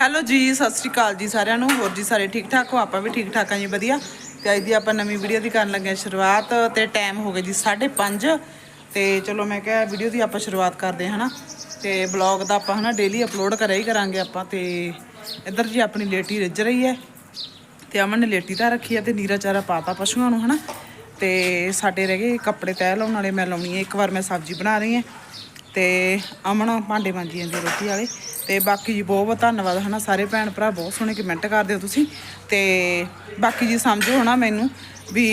Hello ਜੀ, ਸਤਿ ਸ਼੍ਰੀ ਅਕਾਲ ਜੀ ਸਾਰਿਆਂ ਨੂੰ। ਹੋਰ ਜੀ ਸਾਰੇ ਠੀਕ ਠਾਕ ਹੋ? ਆਪਾਂ ਵੀ ਠੀਕ ਠਾਕ ਆ ਜੀ, ਵਧੀਆ। ਤੇ ਅੱਜ ਦੀ ਆਪਾਂ ਨਵੀਂ ਵੀਡੀਓ ਦੀ ਕਰਨ ਲੱਗੇ ਹਾਂ ਸ਼ੁਰੂਆਤ ਤੇ ਟਾਈਮ ਹੋ ਗਿਆ ਜੀ 5:30 ਤੇ ਚਲੋ ਮੈਂ ਕਿਹਾ ਵੀਡੀਓ ਦੀ ਆਪਾਂ ਸ਼ੁਰੂਆਤ ਕਰਦੇ ਹਾਂ, ਹਨਾ? ਤੇ ਬਲੌਗ ਦਾ ਆਪਾਂ, ਹਨਾ ਡੇਲੀ ਅਪਲੋਡ ਕਰਿਆ ਹੀ ਕਰਾਂਗੇ ਆਪਾਂ। ਤੇ ਇੱਧਰ ਜੀ ਆਪਣੀ ਲੇਟੀ ਰਿੱਝ ਰਹੀ ਹੈ। ਤੇ ਅਮਨ ਨੇ ਲੇਟੀ ਤਾਂ ਰੱਖੀ ਹੈ ਤੇ ਨੀਰਾ ਚਾਰਾ ਪਾਤਾ ਪਸ਼ੂਆਂ ਨੂੰ, ਹਨਾ? ਤੇ ਸਾਡੇ ਰਹਿ ਗਏ ਕੱਪੜੇ ਤੈਅ ਲਾਉਣ ਵਾਲੇ, ਮੈਂ ਲਾਉਣੀ ਹੈ। ਇੱਕ ਵਾਰ ਮੈਂ ਸਬਜ਼ੀ ਬਣਾ ਰਹੀ ਹਾਂ। ਤੇ ਅਮਨ ਭਾਂਡੇ ਮਾਂਜੀ ਜਾਂਦੀ ਰੋਟੀ ਵਾਲੇ। ਤੇ ਬਾਕੀ ਜੀ ਬਹੁਤ ਬਹੁਤ ਧੰਨਵਾਦ, ਹਨਾ? ਸਾਰੇ ਭੈਣ ਭਰਾ ਬਹੁਤ ਸੋਹਣੇ ਕਮੈਂਟ ਕਰਦੇ ਹੋ ਤੁਸੀਂ। ਤੇ ਬਾਕੀ ਜੀ ਸਮਝੋ ਹਨਾ ਮੈਨੂੰ ਵੀ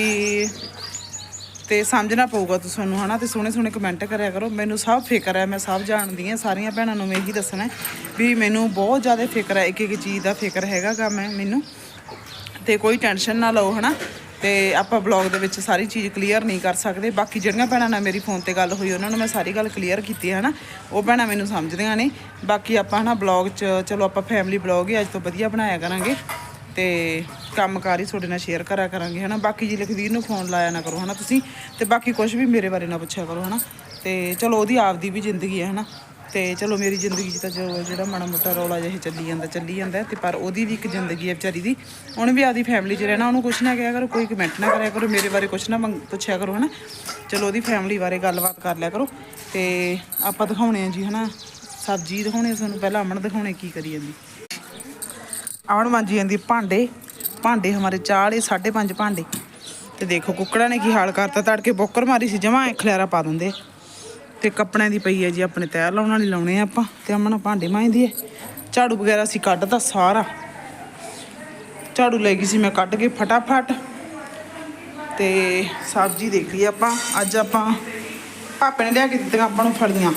ਤੇ ਸਮਝਣਾ ਪਊਗਾ ਤੁਹਾਨੂੰ, ਹਨਾ? ਤੇ ਸੋਹਣੇ ਸੋਹਣੇ ਕਮੈਂਟ ਕਰਿਆ ਕਰੋ। ਮੈਨੂੰ ਸਭ ਫਿਕਰ ਹੈ, ਮੈਂ ਸਭ ਜਾਣਦੀ ਹਾਂ, ਸਾਰੀਆਂ ਭੈਣਾਂ ਨੂੰ ਮੈਂ ਇਹੀ ਦੱਸਣਾ ਵੀ ਮੈਨੂੰ ਬਹੁਤ ਜ਼ਿਆਦਾ ਫਿਕਰ ਹੈ ਇੱਕ ਇੱਕ ਚੀਜ਼ ਦਾ ਫਿਕਰ ਹੈਗਾਗਾ ਮੈਂ, ਮੈਨੂੰ। ਤੇ ਕੋਈ ਟੈਨਸ਼ਨ ਨਾ ਲਓ, ਹਨਾ? ਤੇ ਆਪਾਂ ਬਲੌਗ ਦੇ ਵਿੱਚ ਸਾਰੀ ਚੀਜ਼ ਕਲੀਅਰ ਨਹੀਂ ਕਰ ਸਕਦੇ। ਬਾਕੀ ਜਿਹੜੀਆਂ ਭੈਣਾਂ ਨਾਲ ਮੇਰੀ ਫੋਨ ਤੇ ਗੱਲ ਹੋਈ, ਉਹਨਾਂ ਨੂੰ ਮੈਂ ਸਾਰੀ ਗੱਲ ਕਲੀਅਰ ਕੀਤੀ ਹੈ ਨਾ। ਉਹ ਭੈਣਾਂ ਮੈਨੂੰ ਸਮਝਦੀਆਂ ਨੇ। ਬਾਕੀ ਆਪਾਂ ਹਨਾ ਬਲੌਗ 'ਚ, ਚਲੋ ਆਪਾਂ ਫੈਮਿਲੀ ਬਲੌਗ ਹੀ ਅੱਜ ਤੋਂ ਵਧੀਆ ਬਣਾਇਆ ਕਰਾਂਗੇ। ਤੇ ਕੰਮਕਾਰ ਹੀ ਤੁਹਾਡੇ ਨਾਲ ਸ਼ੇਅਰ ਕਰਿਆ ਕਰਾਂਗੇ, ਹਨਾ। ਬਾਕੀ ਜੀ ਲਖਵੀਰ ਨੂੰ ਫੋਨ ਲਾਇਆ ਨਾ ਕਰੋ, ਹਨਾ ਤੁਸੀਂ। ਤੇ ਬਾਕੀ ਕੁਝ ਵੀ ਮੇਰੇ ਬਾਰੇ ਨਾ ਪੁੱਛਿਆ ਕਰੋ, ਹਨਾ। ਤੇ ਚਲੋ ਉਹਦੀ ਆਪਦੀ ਵੀ ਜ਼ਿੰਦਗੀ ਹੈ, ਹਨਾ। ਤੇ ਚਲੋ ਮੇਰੀ ਜ਼ਿੰਦਗੀ 'ਚ ਤਾਂ ਜੋ ਜਿਹੜਾ ਮਾੜਾ ਮੋਟਾ ਰੌਲਾ ਜਿਹਾ ਚੱਲੀ ਜਾਂਦਾ ਚੱਲੀ ਜਾਂਦਾ ਤੇ ਪਰ ਉਹਦੀ ਵੀ ਇੱਕ ਜ਼ਿੰਦਗੀ ਹੈ ਵਿਚਾਰੀ ਦੀ। ਉਹਨੇ ਵੀ ਆਪਦੀ ਫੈਮਿਲੀ 'ਚ ਰਹਿਣਾ, ਉਹਨੂੰ ਕੁਛ ਨਾ ਕਿਹਾ ਕਰੋ, ਕੋਈ ਕਮੈਂਟ ਨਾ ਕਰਿਆ ਕਰੋ, ਮੇਰੇ ਬਾਰੇ ਕੁਛ ਨਾ ਮੰਗ- ਪੁੱਛਿਆ ਕਰੋ, ਹਨਾ। ਚਲੋ ਉਹਦੀ ਫੈਮਿਲੀ ਬਾਰੇ ਗੱਲਬਾਤ ਕਰ ਲਿਆ ਕਰੋ ਤੇ ਆਪਾਂ ਦਿਖਾਉਣੇ ਆ ਜੀ, ਹਨਾ। ਸਬਜ਼ੀ ਦਿਖਾਉਣੇ ਆ ਤੁਹਾਨੂੰ, ਪਹਿਲਾਂ ਅਮਨ ਦਿਖਾਉਣੇ ਕੀ ਕਰੀ ਜਾਂਦੀ। ਅਮਨ ਮਾਂਜੀ ਜਾਂਦੀ ਭਾਂਡੇ ਭਾਂਡੇ ਹਮਾਰੇ ਚਾਲੇ 5.5 ਭਾਂਡੇ। ਤੇ ਦੇਖੋ ਕੁੱਕੜਾਂ ਨੇ ਕੀ ਹਾਲ ਕਰਤਾ, ਤੜਕੇ ਬੋਕਰ ਮਾਰੀ ਸੀ, ਜਮਾਂ ਖਲਿਆਰਾ ਪਾ ਦਿੰਦੇ ਤੇ ਕੱਪੜਿਆਂ ਦੀ ਪਈ ਹੈ ਜੀ, ਆਪਣੇ ਤੈਅ ਲਾਉਣ ਵਾਲੀ ਲਾਉਣੇ ਆ ਆਪਾਂ, ਤੇ ਅਮਨ ਭਾਂਡੇ ਮਾਂਜਦੀ ਹੈ। ਝਾੜੂ ਵਗੈਰਾ ਸੀ ਕੱਢਤਾ ਸਾਰਾ। ਝਾੜੂ ਲੈ ਗਈ ਸੀ ਮੈਂ ਕੱਢ ਕੇ ਫਟਾਫਟ। ਤੇ ਸਬਜ਼ੀ ਦੇਖ ਲਈ ਆਪਾਂ, ਅੱਜ ਆਪਾਂ ਪਾਪੇ ਨੇ ਲਿਆ ਕੇ ਦਿੱਤੀਆਂ, ਆਪਾਂ ਨੂੰ ਫਲੀਆਂ।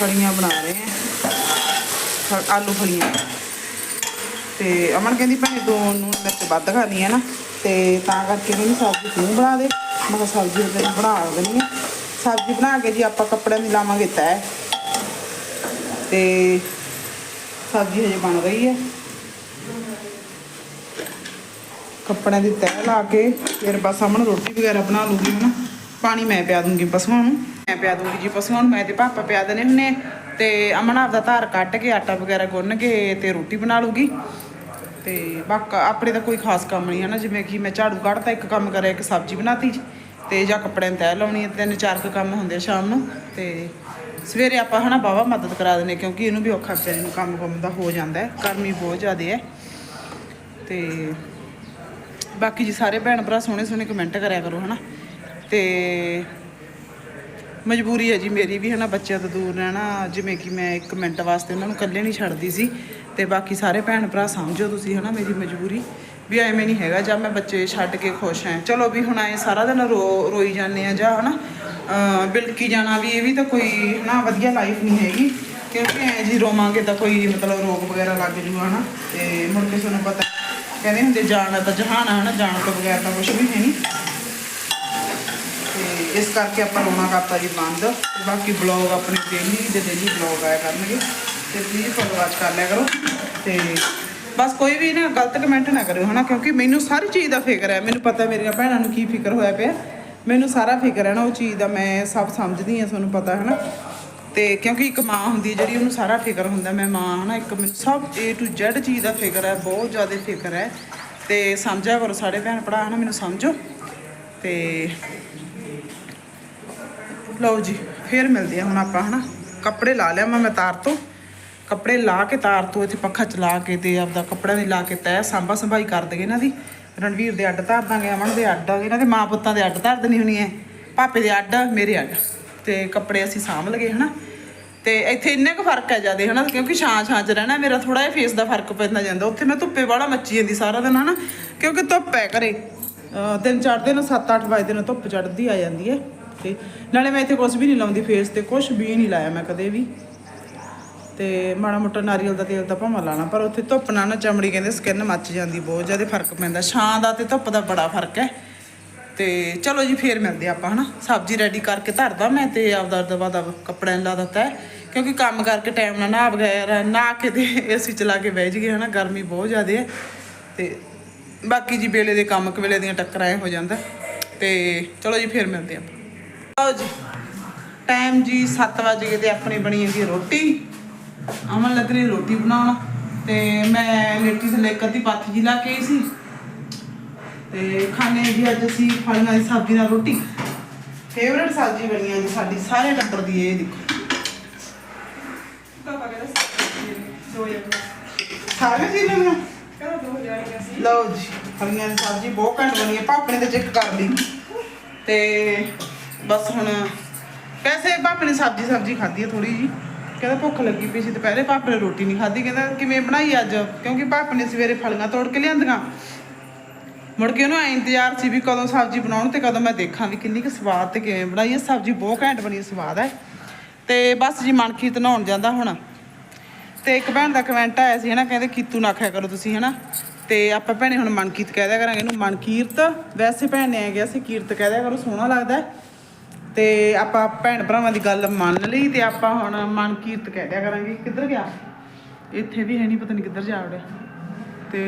ਫਲੀਆਂ ਬਣਾ ਰਹੇ ਹਾਂ ਆਲੂ ਫਲੀਆਂ। ਤੇ ਅਮਨ ਕਹਿੰਦੀ ਭੈਣੇ ਦੋ ਨੂੰ ਮਿਰਚ ਵੱਧ ਖਾਣੀ ਹੈ ਨਾ। ਤੇ ਤਾਂ ਕਰਕੇ ਮੈਨੂੰ ਸਬਜ਼ੀ ਤੂੰ ਬਣਾ ਦੇ। ਮੈਂ ਕਿਹਾ ਸਬਜ਼ੀ ਉਹਦੇ ਨਾਲ ਬਣਾ ਦਿੰਦੀ ਹਾਂ ਸਬਜ਼ੀ ਬਣਾ ਕੇ ਜੀ ਆਪਾਂ ਕੱਪੜਿਆਂ ਦੀ ਲਾਵਾਂਗੇ ਤੈਅ ਤੇ ਸਬਜ਼ੀ ਹਜੇ ਬਣ ਰਹੀ ਹੈ ਕੱਪੜਿਆਂ ਦੀ ਤੈਅ ਲਾ ਕੇ ਫਿਰ ਬਸ ਅਮਨ ਰੋਟੀ ਵਗੈਰਾ ਬਣਾ ਲੂਗੀ ਹਨਾ। ਪਾਣੀ ਮੈਂ ਪਿਆ ਦੂੰਗੀ ਪਸ਼ੂਆਂ ਨੂੰ। ਮੈਂ ਪਿਆ ਦੂੰਗੀ ਜੀ ਪਸ਼ੂਆਂ ਨੂੰ, ਮੈਂ ਤੇ ਪਾਪਾ ਪਿਆ ਦੇਣੇ ਹੁੰਨੇ ਤੇ ਅਮਨ ਆਪਦਾ ਧਾਰ ਕੱਢ ਕੇ ਆਟਾ ਵਗੈਰਾ ਗੁੰਨ ਕੇ ਤੇ ਰੋਟੀ ਬਣਾ ਲੂਗੀ। ਤੇ ਬਾਕਾ ਆਪਣੇ ਤਾਂ ਕੋਈ ਖਾਸ ਕੰਮ ਨਹੀਂ ਹੈ ਨਾ ਜਿਵੇਂ ਕਿ ਮੈਂ ਝਾੜੂ ਕੱਢਤਾ, ਇੱਕ ਕੰਮ ਕਰਿਆ, ਇੱਕ ਸਬਜ਼ੀ ਬਣਾਤੀ ਤੇ ਜਾਂ ਕੱਪੜਿਆਂ ਨੂੰ ਤੈਅ ਲਾਉਣੀ ਹੈ ਤਿੰਨ ਚਾਰ ਕੁ ਕੰਮ ਹੁੰਦੇ ਆ ਸ਼ਾਮ ਨੂੰ, ਤੇ ਸਵੇਰੇ ਆਪਾਂ ਹਨਾ ਬਾਵਾ ਮਦਦ ਕਰਾ ਦਿੰਦੇ ਕਿਉਂਕਿ ਇਹਨੂੰ ਵੀ ਔਖਾ ਵਿਚਾਰੀ ਨੂੰ ਕੰਮ ਕੰਮ ਦਾ ਹੋ ਜਾਂਦਾ ਹੈ, ਗਰਮੀ ਬਹੁਤ ਜ਼ਿਆਦਾ ਹੈ। ਤੇ ਬਾਕੀ ਜੀ ਸਾਰੇ ਭੈਣ ਭਰਾ ਸੋਹਣੇ ਸੋਹਣੇ ਕਮੈਂਟ ਕਰਿਆ ਕਰੋ ਹਨਾ, ਤੇ ਮਜਬੂਰੀ ਹੈ ਜੀ ਮੇਰੀ ਵੀ ਹਨਾ, ਬੱਚਿਆਂ ਤੋਂ ਦੂਰ ਰਹਿਣਾ, ਜਿਵੇਂ ਕਿ ਮੈਂ ਇੱਕ ਮਿੰਟ ਵਾਸਤੇ ਉਹਨਾਂ ਨੂੰ ਇਕੱਲੇ ਨਹੀਂ ਛੱਡਦੀ ਸੀ ਤੇ ਬਾਕੀ ਸਾਰੇ ਭੈਣ ਭਰਾ ਸਮਝੋ ਤੁਸੀਂ ਹਨਾ ਮੇਰੀ ਮਜਬੂਰੀ, ਵੀ ਐਵੇਂ ਨਹੀਂ ਹੈਗਾ, ਜਾਂ ਮੈਂ ਬੱਚੇ ਛੱਡ ਕੇ ਖੁਸ਼ ਹਾਂ। ਚਲੋ ਵੀ ਹੁਣ ਐ ਸਾਰਾ ਦਿਨ ਰੋ, ਰੋਈ ਜਾਂਦੇ ਆ ਜਾਂ ਹਨਾ, ਅਹ ਬਿਲਕੀ ਜਾਣਾ ਵੀ, ਇਹ ਵੀ ਤਾਂ ਕੋਈ ਹਨਾ ਵਧੀਆ ਲਾਈਫ ਨਹੀਂ ਹੈਗੀ, ਕਿਉਂਕਿ ਐ ਜੀ ਰੋਵਾਂਗੇ ਤਾਂ ਕੋਈ ਮਤਲਬ ਰੋਗ ਵਗੈਰਾ ਲੱਗ ਜੂਗਾ ਹਨਾ, ਤੇ ਮੁੜ ਕੇ ਤੁਹਾਨੂੰ ਪਤਾ ਕਹਿੰਦੇ ਹੁੰਦੇ ਜਾਣਾ ਤਾਂ ਜਹਾਨ ਹੈ ਹਨਾ, ਜਾਣ ਤੋਂ ਬਗੈਰ ਤਾਂ ਕੁਝ ਵੀ ਹੈ ਨਹੀਂ। ਤੇ ਇਸ ਕਰਕੇ ਆਪਾਂ ਰੋਣਾ ਕਰਤਾ ਜੀ ਬੰਦ ਬਾਕੀ ਬਲੌਗ ਆਪਣੇ ਡੇਲੀ ਦੇ ਡੇਲੀ ਬਲੌਗ ਆਇਆ ਕਰਨਗੇ। ਤੇ ਪਲੀਜ਼ ਫੋਲੋ ਵਾਚ ਕਰ ਲਿਆ ਕਰੋ। ਤੇ ਬਸ ਕੋਈ ਵੀ ਨਾ ਗਲਤ ਕਮੈਂਟ ਨਾ ਕਰਿਓ, ਹਨਾ? ਕਿਉਂਕਿ ਮੈਨੂੰ ਸਾਰੀ ਚੀਜ਼ ਦਾ ਫਿਕਰ ਹੈ। ਮੈਨੂੰ ਪਤਾ ਮੇਰੀਆਂ ਭੈਣਾਂ ਨੂੰ ਕੀ ਫਿਕਰ ਹੋਇਆ ਪਿਆ। ਮੈਨੂੰ ਸਾਰਾ ਫਿਕਰ ਹੈ ਨਾ, ਉਹ ਚੀਜ਼ ਦਾ ਮੈਂ ਸਭ ਸਮਝਦੀ ਹਾਂ, ਤੁਹਾਨੂੰ ਪਤਾ ਹੈ ਨਾ ਤੇ ਕਿਉਂਕਿ ਇੱਕ ਮਾਂ ਹੁੰਦੀ ਹੈ ਜਿਹੜੀ, ਉਹਨੂੰ ਸਾਰਾ ਫਿਕਰ ਹੁੰਦਾ। ਮੈਂ ਮਾਂ, ਹਨਾ? ਇੱਕ ਮੈਨੂੰ ਸਭ A to Z ਚੀਜ਼ ਦਾ ਫਿਕਰ ਹੈ, ਬਹੁਤ ਜ਼ਿਆਦਾ ਫਿਕਰ ਹੈ। ਤੇ ਸਮਝਿਆ ਕਰੋ ਸਾਡੇ ਭੈਣ ਭਰਾ, ਹਨਾ? ਮੈਨੂੰ ਸਮਝੋ। ਤੇ ਲਓ ਜੀ, ਫੇਰ ਮਿਲਦੇ ਆ ਹੁਣ ਆਪਾਂ, ਹਨਾ? ਕੱਪੜੇ ਲਾ ਲਿਆ ਮੈਂ ਮੈਂ ਤਾਰ ਤੋਂ। ਕੱਪੜੇ ਲਾ ਕੇ ਤਾਰ ਤੋਂ ਇੱਥੇ ਪੱਖਾ ਚਲਾ ਕੇ ਤੇ ਆਪਦਾ ਕੱਪੜਾ ਦੀ ਲਾ ਕੇ ਤੈ ਸਾਂਭਾ ਸੰਭਾਈ ਕਰ ਦਗੇ ਇਹਨਾਂ ਦੀ। ਰਣਵੀਰ ਦੇ ਅੱਡ ਧਰ ਦਾਂਗੇ, ਅਮਨ ਦੇ ਅੱਡ ਇਹਨਾਂ ਦੇ ਮਾਂ ਪੁੱਤਾਂ ਦੇ ਅੱਡ ਧਰ ਦੇਣੀ ਹੋਣੀ ਹੈ ਪਾਪੇ ਦੇ ਅੱਡ, ਮੇਰੇ ਅੱਡ। ਤੇ ਕੱਪੜੇ ਅਸੀਂ ਸਾਂਭ ਲਗੇ, ਹਨਾ। ਤੇ ਇੱਥੇ ਇੰਨੇ ਕੁ ਫ਼ਰਕ ਹੈ ਜਿਆਦੇ, ਹਨਾ, ਕਿਉਂਕਿ ਛਾਂ ਛਾਂ ਚ ਰਹਿਣਾ, ਮੇਰਾ ਥੋੜਾ ਜਿਹਾ ਫੇਸ ਦਾ ਫ਼ਰਕ ਪੈਂਦਾ ਜਾਂਦਾ। ਉੱਥੇ ਮੈਂ ਧੁੱਪੇ ਵਾਲਾ ਮੱਚੀ ਜਾਂਦੀ ਸਾਰਾ ਦਿਨ, ਹਨਾ। ਕਿਉਂਕਿ ਧੁੱਪ ਹੈ ਘਰੇ। ਅਹ ਦਿਨ ਚੜ੍ਹਦੇ ਨੂੰ 7-8 ਵਜੇ ਨੂੰ ਧੁੱਪ ਚੜਦੀ ਆ ਜਾਂਦੀ ਹੈ। ਤੇ ਨਾਲੇ ਮੈਂ ਇੱਥੇ ਕੁਝ ਵੀ ਨਹੀਂ ਲਾਉਂਦੀ ਫੇਸ ਤੇ ਕੁਝ ਵੀ ਨਹੀਂ ਲਾਇਆ ਮੈਂ ਕਦੇ ਵੀ। ਤੇ ਮਾੜਾ ਮੋਟਾ ਨਾਰੀਅਲ ਦਾ ਤੇਲ ਤਾਂ ਭਾਵੇਂ ਲਾਣਾ, ਪਰ ਉੱਥੇ ਧੁੱਪ ਨਾਲ ਨਾ ਚਮੜੀ ਕਹਿੰਦੇ ਸਕਿਨ ਮੱਚ ਜਾਂਦੀ ਬਹੁਤ ਜ਼ਿਆਦਾ ਫ਼ਰਕ ਪੈਂਦਾ। ਛਾਂ ਦਾ ਤੇ ਧੁੱਪ ਦਾ ਬੜਾ ਫ਼ਰਕ ਹੈ। ਤੇ ਚਲੋ ਜੀ, ਫੇਰ ਮਿਲਦੇ ਆਪਾਂ, ਹਨਾ? ਸਬਜ਼ੀ ਰੈਡੀ ਕਰਕੇ ਧਰਦਾ ਮੈਂ ਤੇ ਆਪਦਾ ਦਵਾ ਦਾ ਕੱਪੜਿਆਂ ਨੂੰ ਲਾ ਦਿੱਤਾ ਕਿਉਂਕਿ ਕੰਮ ਕਰਕੇ ਟਾਈਮ ਨਾਲ ਨਹਾ ਵਗੈਰਾ, ਨਹਾ ਕੇ ਤੇ ਏਸੀ ਚਲਾ ਕੇ ਬਹਿ ਜੀਏ ਹਨਾ? ਗਰਮੀ ਬਹੁਤ ਜ਼ਿਆਦਾ ਹੈ। ਤੇ ਬਾਕੀ ਜੀ, ਵੇਲੇ ਦੇ ਕੰਮ ਕਵੇਲੇ ਦੀਆਂ ਟੱਕਰਾਂ ਹੋ ਜਾਂਦਾ ਤੇ ਚਲੋ ਜੀ, ਫੇਰ ਮਿਲਦੇ ਆਪਾਂ। ਆਓ ਜੀ ਟਾਈਮ ਜੀ 7 ਵਜੇ ਤੇ ਆਪਣੀ ਬਣੀ ਹੈਗੀ ਰੋਟੀ। ਅਮਨ ਲੱਗ ਰਹੀ ਰੋਟੀ ਬਣਾਉਣ ਤੇ ਮੈਂ ਲੇਟੀ ਥੱਲੇ ਇੱਕ ਅੱਧੀ ਪੱਥ ਜੀ ਲਾ ਕੇ ਆਈ ਸੀ। ਤੇ ਖਾਣੇ ਜੀ ਅੱਜ ਅਸੀਂ ਫਲੀਆਂ ਦੀ ਸਬਜ਼ੀ ਨਾਲ ਰੋਟੀ। ਫੇਵਰਟ ਸਬਜ਼ੀ ਬਣੀ ਹੈ ਜੀ ਸਾਡੀ ਸਾਰੇ ਟੱਬਰ ਦੀ ਇਹ ਦੇਖੋ। ਸਾਰੇ ਜੀ ਲੈਣਾ ਲਓ ਜੀ ਫਲੀਆਂ ਦੀ ਸਬਜ਼ੀ ਬਹੁਤ ਘੱਟ ਬਣੀ ਹੈ ਪਾਪੇ ਨੇ ਤੇ ਚੈੱਕ ਕਰ ਲਈ। ਤੇ ਬਸ ਹੁਣ ਵੈਸੇ ਪਾਪੇ ਨੇ ਸਬਜ਼ੀ ਸਬਜ਼ੀ ਖਾਧੀ ਹੈ ਥੋੜੀ ਜੀ ਕਹਿੰਦਾ ਭੁੱਖ ਲੱਗੀ ਪਈ ਸੀ ਦੁਪਹਿਰੇ, ਪਾਪੇ ਨੇ ਰੋਟੀ ਨਹੀਂ ਖਾਧੀ, ਕਹਿੰਦਾ ਕਿਵੇਂ ਬਣਾਈ ਅੱਜ? ਕਿਉਂਕਿ ਪਾਪੇ ਨੇ ਸਵੇਰੇ ਫਲੀਆਂ ਤੋੜ ਕੇ ਲਿਆਂਦੀਆਂ। ਮੁੜ ਕੇ ਉਹਨੂੰ ਐ ਇੰਤਜ਼ਾਰ ਸੀ ਵੀ ਕਦੋਂ ਸਬਜ਼ੀ ਬਣਾਉਣ ਤੇ ਕਦੋਂ ਮੈਂ ਦੇਖਾਂ ਵੀ ਕਿੰਨੀ ਕੁ ਸਵਾਦ ਤੇ ਕਿਵੇਂ ਬਣਾਈ ਹੈ ਸਬਜ਼ੀ ਬਹੁਤ ਘੈਂਟ ਬਣੀ, ਸਵਾਦ ਹੈ ਤੇ ਬਸ ਜੀ ਮਨਕੀਤ ਨਹਾਉਣ ਜਾਂਦਾ ਹੁਣ। ਤੇ ਇੱਕ ਭੈਣ ਦਾ ਕਮੈਂਟ ਆਇਆ ਸੀ, ਹਨਾ, ਕਹਿੰਦੇ ਕੀਤੂ ਨਾ ਆਖਿਆ ਕਰੋ ਤੁਸੀਂ, ਹਨਾ। ਤੇ ਆਪਾਂ ਭੈਣੇ ਹੁਣ ਮਨਕੀਤ ਕਹਿ ਦਿਆ ਕਰਾਂਗੇ, ਇਹਨੂੰ ਮਨਕੀਰਤ, ਵੈਸੇ ਭੈਣ ਨੇ ਆ ਗਿਆ ਸੀ, ਕੀਰਤ ਕਹਿ ਦਿਆ ਕਰੋ, ਸੋਹਣਾ ਲੱਗਦਾ। ਤੇ ਆਪਾਂ ਭੈਣ ਭਰਾਵਾਂ ਦੀ ਗੱਲ ਮੰਨ ਲਈ ਤੇ ਆਪਾਂ ਹੁਣ ਮਨਕੀਰਤ ਕਹਿ ਦਿਆ ਕਰਾਂਗੇ ਕਿੱਧਰ ਗਿਆ? ਇੱਥੇ ਵੀ ਹੈ ਨਹੀਂ ਪਤਾ ਨਹੀਂ ਕਿੱਧਰ ਜਾ ਵੜਿਆ। ਤੇ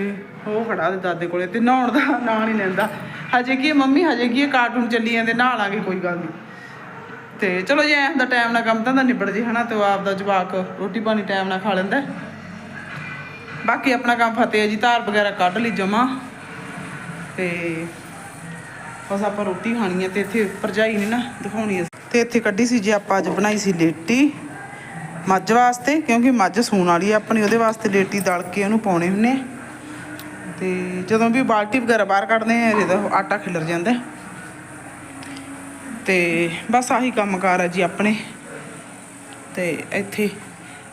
ਉਹ ਖੜਾ ਉਹਦੇ ਦਾਦੇ ਕੋਲੇ ਤੇ ਨਹਾਉਣ ਦਾ ਨਾਂ ਨਹੀਂ ਲੈਂਦਾ। ਹਜੇ ਕੀ ਮੰਮੀ ਹਜੇ ਕੀ ਹੈ, ਕਾਰਟੂਨ ਚੱਲੀ ਜਾਂਦੇ ਨਹਾ ਲਾਂਗੇ ਕੋਈ ਗੱਲ ਨਹੀਂ ਤੇ ਚਲੋ ਜੇ ਐਂ ਹੁੰਦਾ ਟਾਈਮ ਨਾਲ ਕੰਮ ਤਾਂ ਨਿਬੜ ਜੇ ਹਨਾ ਤੇ ਉਹ ਆਪਦਾ ਜਵਾਕ ਰੋਟੀ ਪਾਣੀ ਟਾਈਮ ਨਾਲ ਖਾ ਲੈਂਦਾ। ਬਾਕੀ ਆਪਣਾ ਕੰਮ ਫਤਿਹ ਹੈ ਜੀ ਧਾਰ ਵਗੈਰਾ ਕੱਢ ਲਈ ਜਮਾ। ਤੇ ਬਸ ਆਪਾਂ ਰੋਟੀ ਖਾਣੀ ਹੈ ਤੇ ਇੱਥੇ ਭਰਜਾਈ ਨੇ ਨਾ ਦਿਖਾਉਣੀ ਹੈ ਤੇ ਇੱਥੇ ਕੱਢੀ ਸੀ ਜੀ ਆਪਾਂ ਅੱਜ ਬਣਾਈ ਸੀ ਲੇਟੀ ਮੱਝ ਵਾਸਤੇ, ਕਿਉਂਕਿ ਮੱਝ ਸੂਣ ਵਾਲੀ ਹੈ ਆਪਣੀ, ਉਹਦੇ ਵਾਸਤੇ ਲੇਟੀ ਦਲ ਕੇ ਉਹਨੂੰ ਪਾਉਣੇ ਹੁੰਨੇ ਤੇ ਜਦੋਂ ਵੀ ਬਾਲਟੀ ਵਗੈਰਾ ਬਾਹਰ ਕੱਢਦੇ ਆ ਇਹਦਾ ਆਟਾ ਖਿਲਰ ਜਾਂਦਾ। ਤੇ ਬਸ ਆਹੀ ਕੰਮਕਾਰ ਆ ਜੀ ਆਪਣੇ। ਤੇ ਇੱਥੇ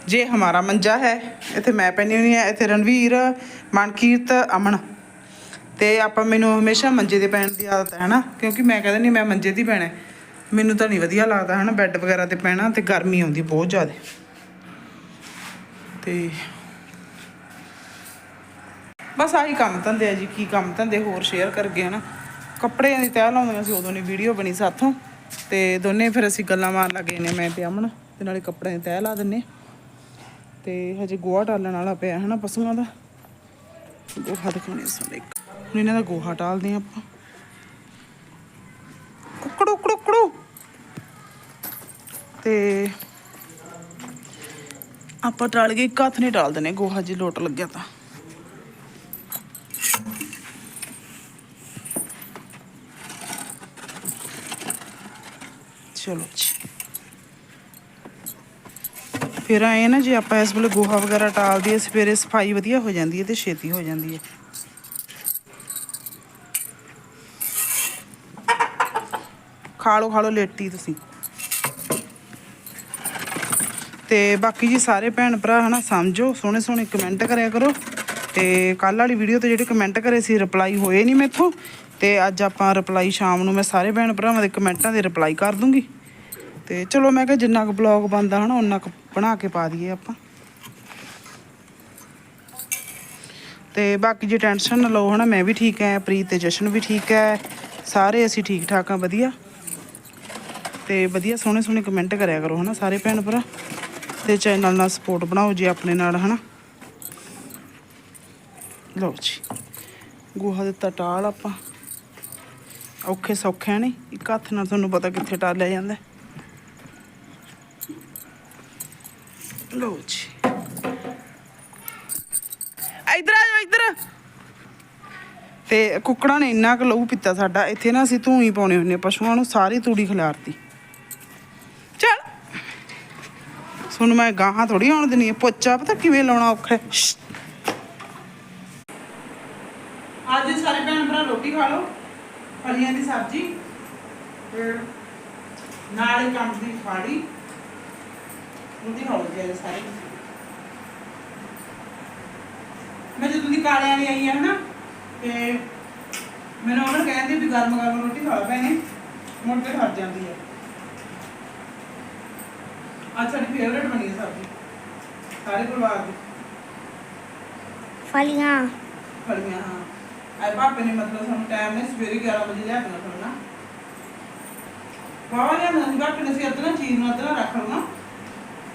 ਜੇ ਹਮਾਰਾ ਮੰਜਾ ਹੈ, ਇੱਥੇ ਮੈਂ ਪੈਣੀ ਹੋਈ ਆ ਇੱਥੇ ਰਣਵੀਰ, ਮਨਕੀਰਤ, ਅਮਨ। ਤੇ ਆਪਾਂ ਮੈਨੂੰ ਹਮੇਸ਼ਾ ਮੰਜੇ ਤੇ ਪੈਣ ਦੀ ਆਦਤ ਹੈ ਨਾ, ਕਿਉਂਕਿ ਮੈਂ ਕਹਿੰਦਾ ਨਹੀਂ ਮੈਂ ਮੰਜੇ ਦੀ ਪੈਣਾ ਮੈਨੂੰ ਤਾਂ ਨਹੀਂ ਵਧੀਆ ਲੱਗਦਾ ਹਨਾ, ਬੈੱਡ ਵਗੈਰਾ ਤੇ ਪੈਣਾ ਤੇ ਗਰਮੀ ਆਉਂਦੀ ਬਹੁਤ ਜ਼ਿਆਦਾ। ਤੇ ਬਸ ਆਹੀ ਕੰਮ ਧੰਦੇ ਆ ਜੀ, ਕੀ ਕੰਮ ਧੰਦੇ ਹੋਰ ਸ਼ੇਅਰ ਕਰ ਗਏ ਹਨਾ। ਕੱਪੜਿਆਂ ਦੀ ਤੈਅ ਲਾਉਂਦੀਆਂ ਸੀ ਉਦੋਂ ਨਹੀਂ ਵੀਡੀਓ ਬਣੀ ਸਾਥੋਂ। ਤੇ ਦੋਨੇ ਫਿਰ ਅਸੀਂ ਗੱਲਾਂ ਮਾਰਨ ਲੱਗੇ ਨੇ ਮੈਂ ਤੇ ਅਮਨ, ਤੇ ਨਾਲੇ ਕੱਪੜਿਆਂ ਦੀ ਤੈਅ ਲਾ ਦਿੰਨੇ ਤੇ ਹਜੇ ਗੋਹਾ ਟਾਲਣ ਵਾਲਾ ਪਿਆ ਹਨਾ ਪਸ਼ੂਆਂ ਦਾ। ਗੋਹਾ ਦਿਖਾਉਣੇ ਸਾਡੇ ਹੁਣ ਇਹਨਾਂ ਦਾ ਗੋਹਾ ਟਾਲਦੇ ਆ ਆਪਾਂ। ਕੁਕੜੂ ਕੁਕੜੂ ਤੇ ਆਪਾਂ ਟਾਲ ਗਏ ਇੱਕ ਹੱਥ ਨਹੀਂ ਟਾਲ ਦਨੇ ਗੋਹਾ ਜੀ ਲੋਟ ਲੱਗਿਆ ਤਾਂ। ਚਲੋ ਜੀ। ਫਿਰ ਆਏ ਨਾ ਜੇ ਆਪਾਂ ਇਸ ਵੇਲੇ ਗੋਹਾ ਵਗੈਰਾ ਟਾਲ ਦਈਏ ਸਵੇਰੇ ਸਫ਼ਾਈ ਵਧੀਆ ਹੋ ਜਾਂਦੀ ਹੈ ਤੇ ਛੇਤੀ ਹੋ ਜਾਂਦੀ ਹੈ। ਖਾ ਲਓ ਖਾ ਲਓ ਲੇਟੀ ਤੁਸੀਂ। ਤੇ ਬਾਕੀ ਜੀ ਸਾਰੇ ਭੈਣ ਭਰਾ ਹਨਾ ਸਮਝੋ, ਸੋਹਣੇ ਸੋਹਣੇ ਕਮੈਂਟ ਕਰਿਆ ਕਰੋ। ਤੇ ਕੱਲ ਵਾਲੀ ਵੀਡੀਓ ਤੇ ਜਿਹੜੇ ਕਮੈਂਟ ਕਰੇ ਸੀ ਰਿਪਲਾਈ ਹੋਏ ਨਹੀਂ ਮੇਥੋਂ। ਤੇ ਅੱਜ ਆਪਾਂ ਰਿਪਲਾਈ ਸ਼ਾਮ ਨੂੰ ਮੈਂ ਸਾਰੇ ਭੈਣ ਭਰਾਵਾਂ ਦੇ ਕਮੈਂਟਾਂ ਦੇ ਰਿਪਲਾਈ ਕਰ ਦੂੰਗੀ। ਤੇ ਚਲੋ ਮੈਂ ਕਿਹਾ ਜਿੰਨਾ ਕੁ ਬਲੌਗ ਬੰਦਾ ਹਨਾ ਉਹਨਾਂ ਕੁ ਬਣਾ ਕੇ ਪਾ ਦਈਏ ਆਪਾਂ। ਤੇ ਬਾਕੀ ਜੇ ਟੈਨਸ਼ਨ ਨਾ ਲਓ ਹਨਾ, ਮੈਂ ਵੀ ਠੀਕ ਐ, ਪ੍ਰੀਤ ਤੇ ਜਸ਼ਨ ਵੀ ਠੀਕ ਐ, ਸਾਰੇ ਅਸੀਂ ਠੀਕ ਠਾਕ ਆ, ਵਧੀਆ। ਤੇ ਵਧੀਆ ਸੋਹਣੇ ਸੋਹਣੇ ਕਮੈਂਟ ਕਰਿਆ ਕਰੋ, ਹਨਾ ਸਾਰੇ ਭੈਣ ਭਰਾ? ਤੇ ਚੈਨਲ ਨਾਲ ਸਪੋਰਟ ਬਣਾਓ ਜੀ ਆਪਣੇ ਨਾਲ, ਹਨਾ? ਲਓ ਜੀ, ਗੋਹਾ ਦਿੱਤਾ ਟਾਲ ਆਪਾਂ। ਔਖੇ ਸੌਖੇ ਨੇ? ਇੱਕ ਹੱਥ ਨਾਲ ਤੁਹਾਨੂੰ ਪਤਾ ਕਿੱਥੇ ਟਾਲਿਆ ਜਾਂਦਾ। ਲਓ ਜੀ। ਇਧਰ ਆ ਜਾਓ, ਇਧਰ। ਤੇ ਕੁੱਕੜਾਂ ਨੇ ਇੰਨਾ ਕੁ ਲਹੂ ਪੀਤਾ ਸਾਡਾ, ਇੱਥੇ ਨਾ ਅਸੀਂ ਧੂਈ ਪਾਉਣੇ ਹੁੰਨੇ ਪਸ਼ੂਆਂ ਨੂੰ ਸਾਰੀ ਤੂੜੀ ਖਿਲਾਰਤੀ। ਸੁਣ ਮੈਂ ਗਾਹਾਂ ਥੋੜੀ ਆਉਣ ਦੇਣੀ ਹੈ। ਪੋਚਾ ਪਤਾ ਕਿਵੇਂ ਲਾਉਣਾ ਔਖਾ ਹੈ। ਅੱਜ ਸਾਰੇ ਭੈਣ ਭਰਾ ਰੋਟੀ ਖਾ ਲਓ ਫਲੀਆਂ ਦੀ ਸਬਜ਼ੀ, ਤੇ ਨਾਲ ਕੰਮ ਦੀ ਫਾੜੀ ਰੋਟੀ ਖਾ ਲਓ ਸਾਰੇ। ਮੈਂ ਜਦੋਂ ਦੀ ਕਾਲਿਆਂ ਵਾਲੀ ਆਈ ਆ ਹਨਾ, ਤੇ ਮੈਨੂੰ ਉਹਨਾਂ ਕਹਿੰਦੇ ਵੀ ਗਰਮ ਗਰਮ ਰੋਟੀ ਖਾ ਲਓ ਭੈਣੇ, ਮੁੜ ਕੇ ਖਾ ਜਾਂਦੀ ਹੈ ਅੱਜ ਸਾਡੀ ਫੇਵਰੇਟ ਬਣੀ ਹੈ ਸਬਜ਼ੀ। ਸਾਰੇ ਪਰਿਵਾਰ ਦੀ। ਫਲੀਆਂ। ਫਲੀਆਂ ਹਾਂ। ਆਏ ਪਾਪੇ ਨੇ ਮਤਲਬ ਸਾਨੂੰ ਟਾਈਮ ਨੇ ਸਵੇਰੇ 11 ਵਜੇ ਲਿਆ ਕੇ ਫੜਨਾ ਬਾਵਾ ਲਿਆ ਨਾ ਪਾਪੇ ਨੇ ਸੀ ਅਦਨਾ ਚੀਜ਼ ਨੂੰ ਅਦਨਾ ਰੱਖ ਲਣਾ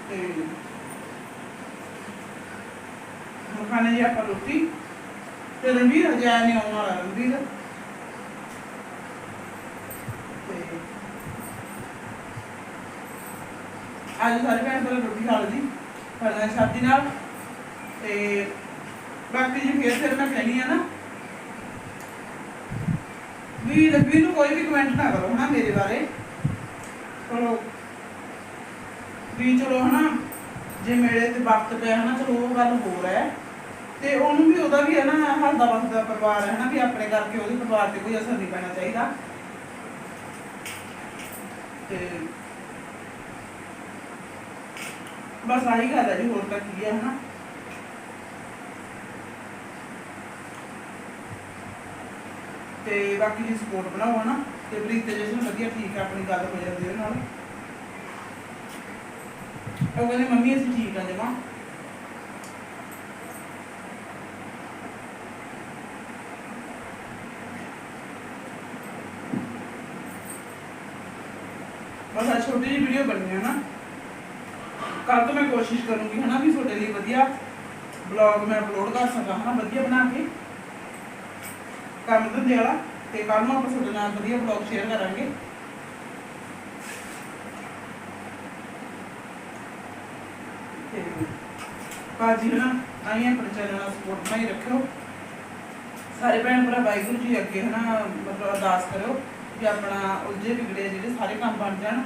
ਤੇ ਹੁਣ ਖਾਣੇ ਜੀ ਆਪਾਂ ਰੋਟੀ। ਤੇ ਰਣਵੀਰ ਹਜੇ ਆਇਆ ਨਹੀਂ ਆਉਣ ਵਾਲਾ ਰਣਵੀਰ ਤੇ ਅੱਜ ਸਾਰੇ ਭੈਣ ਭਰਾ ਰੋਟੀ ਖਾ ਲਈ ਖਾਣਾ ਸ਼ਾਦੀ ਨਾਲ ਤੇ ਬਾਕੀ ਜੀ ਫੇਰ ਫਿਰ ਮੈਂ ਕਹਿਣੀ ਆ ਨਾ, ਵੀ ਰਵੀ ਨੂੰ ਕੋਈ ਵੀ ਕਮੈਂਟ ਨਾ ਕਰੋ ਹਨਾ ਮੇਰੇ ਬਾਰੇ। ਚਲੋ, ਵੀ ਚਲੋ ਹਨਾ, ਜੇ ਮੇਰੇ ਤੇ ਵਕਤ ਪਿਆ ਹਨਾ, ਚਲੋ ਉਹ ਗੱਲ ਹੋਰ ਹੈ। ਤੇ ਉਹਨੂੰ ਵੀ ਉਹਦਾ ਵੀ ਹੈ ਨਾ ਹੱਸਦਾ ਵਸਦਾ ਪਰਿਵਾਰ ਹੈ ਨਾ ਵੀ ਆਪਣੇ ਕਰਕੇ ਉਹਦੇ ਪਰਿਵਾਰ ਤੇ ਕੋਈ ਅਸਰ ਨਹੀਂ ਪੈਣਾ ਚਾਹੀਦਾ। ਤੇ ਬਸ ਆਹੀ ਗੱਲ ਹੈ ਜੀ, ਹੋਰ ਤਾਂ ਕੀ ਹੈ ਹਨਾ? ਤੇ ਬਾਕੀ ਜੀ ਸਪੋਰਟ ਬਣਾਓ, ਹਨਾ? ਤੇ ਪ੍ਰੀਤ ਤੇ ਜਸ਼ਨ ਵਧੀਆ ਠੀਕ ਆਪਣੀ ਗੱਲ ਹੋ ਜਾਂਦੀ ਉਹਦੇ ਨਾਲ। ਉਹ ਕਹਿੰਦੇ, ਮੰਮੀ, ਅਸੀਂ ਠੀਕ ਆ ਜਮਾ। ਬਸ ਆ ਛੋਟੀ ਜਿਹੀ ਵੀਡੀਓ ਬਣੀ ਹੈ ਨਾ ਕੱਲ ਤੋਂ ਮੈਂ ਕੋਸ਼ਿਸ਼ ਕਰੂੰਗੀ ਹਨਾ ਵੀ ਤੁਹਾਡੇ ਲਈ ਵਧੀਆ ਬਲੌਗ ਮੈਂ ਅਪਲੋਡ ਕਰ ਸਕਾਂ ਹਨਾ, ਵਧੀਆ ਬਣਾ ਕੇ। ਕੰਮ ਧੰਦੇ ਵਾਲਾ, ਤੇ ਕੱਲ ਨੂੰ ਆਪਾਂ ਤੁਹਾਡੇ ਨਾਲ ਵਧੀਆ ਬਲੌਗ ਸ਼ੇਅਰ ਕਰਾਂਗੇ। ਤੇ ਹਨਾ ਆਈ ਆਪਣੇ ਚੈਨਲ ਨਾਲ ਸਪੋਰਟ ਬਣਾਈ ਰੱਖਿਓ। ਸਾਰੇ ਭੈਣ ਭਰਾ ਵਾਹਿਗੁਰੂ ਜੀ ਅੱਗੇ ਹਨਾ, ਮਤਲਬ ਅਰਦਾਸ ਕਰੋ ਕਿ ਆਪਣਾ ਉਲਝੇ ਵਿਗੜੇ ਜਿਹੜੇ ਸਾਰੇ ਕੰਮ ਬਣ ਜਾਣ।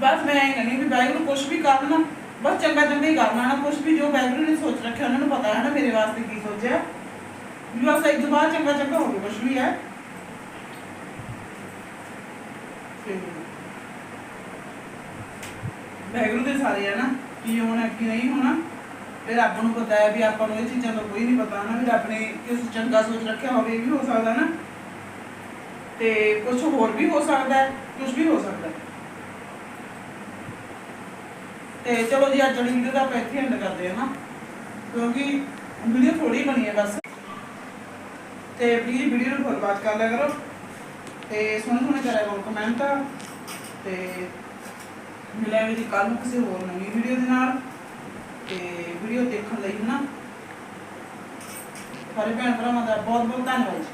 ਬਸ ਮੈਂ ਇਹ ਕਹਿੰਦੀ ਵੀ ਵਾਹਿਗੁਰੂ ਕੁਝ ਵੀ ਕਰਨਾ ਬਸ ਚੰਗਾ ਚੰਗਾ ਹੀ ਕਰਨਾ ਨਾ ਕੁਝ ਵੀ ਜੋ ਵਾਹਿਗੁਰੂ ਨੇ ਸੋਚ ਰੱਖਿਆ, ਉਹਨਾਂ ਨੂੰ ਪਤਾ ਹੈ ਨਾ ਮੇਰੇ ਵਾਸਤੇ ਕੀ ਸੋਚਿਆ। ਵੀ ਬਸ ਇੱਕ ਬਾਅਦ ਚੰਗਾ ਚੰਗਾ ਹੋਵੇ ਕੁਝ ਵੀ ਹੈ। ਵਾਹਿਗੁਰੂ ਦੇ ਸਾਰੇ ਆ ਨਾ, ਕੀ ਹੋਣਾ, ਕੀ ਨਹੀਂ ਹੋਣਾ ਇਹ ਰੱਬ ਨੂੰ ਪਤਾ ਹੈ ਵੀ ਆਪਾਂ ਨੂੰ ਇਹ ਚੀਜ਼ਾਂ ਦਾ ਕੋਈ ਨਹੀਂ ਪਤਾ ਨਾ, ਵੀ ਰੱਬ ਨੇ ਕਿਸ ਚੰਗਾ ਸੋਚ ਰੱਖਿਆ ਹੋਵੇ, ਇਹ ਵੀ ਹੋ ਸਕਦਾ ਨਾ। ਤੇ ਕੁਝ ਹੋਰ ਵੀ ਹੋ ਸਕਦਾ ਹੈ ਕੁਝ ਵੀ ਹੋ ਸਕਦਾ ਹੈ। ਤੇ ਚਲੋ ਜੀ, ਅੱਜ ਵਾਲੀ ਵੀਡੀਓ ਦਾ ਆਪਾਂ ਇੱਥੇ ਐਂਡ ਕਰਦੇ ਹਾਂ ਨਾ, ਕਿਉਂਕਿ ਵੀਡੀਓ ਥੋੜੀ ਬਣੀ ਹੈ ਬਸ। ਤੇ ਪਲੀਜ਼ ਵੀਡੀਓ ਨੂੰ ਫੁੱਲ ਕਰ ਲਿਆ ਕਰੋ। ਤੇ ਸੋਹਣੇ ਸੋਹਣੇ ਕਰਿਆ ਕਰੋ ਕਮੈਂਟ ਤੇ ਮਿਲਾਂਗੇ ਜੀ ਕੱਲ ਨੂੰ ਕਿਸੇ ਹੋਰ ਨਵੀਂ ਵੀਡੀਓ ਦੇ ਨਾਲ। ਤੇ ਵੀਡੀਓ ਦੇਖਣ ਲਈ ਨਾ। ਸਾਰੇ ਭੈਣ ਭਰਾਵਾਂ ਦਾ ਬਹੁਤ ਬਹੁਤ ਧੰਨਵਾਦ ਜੀ।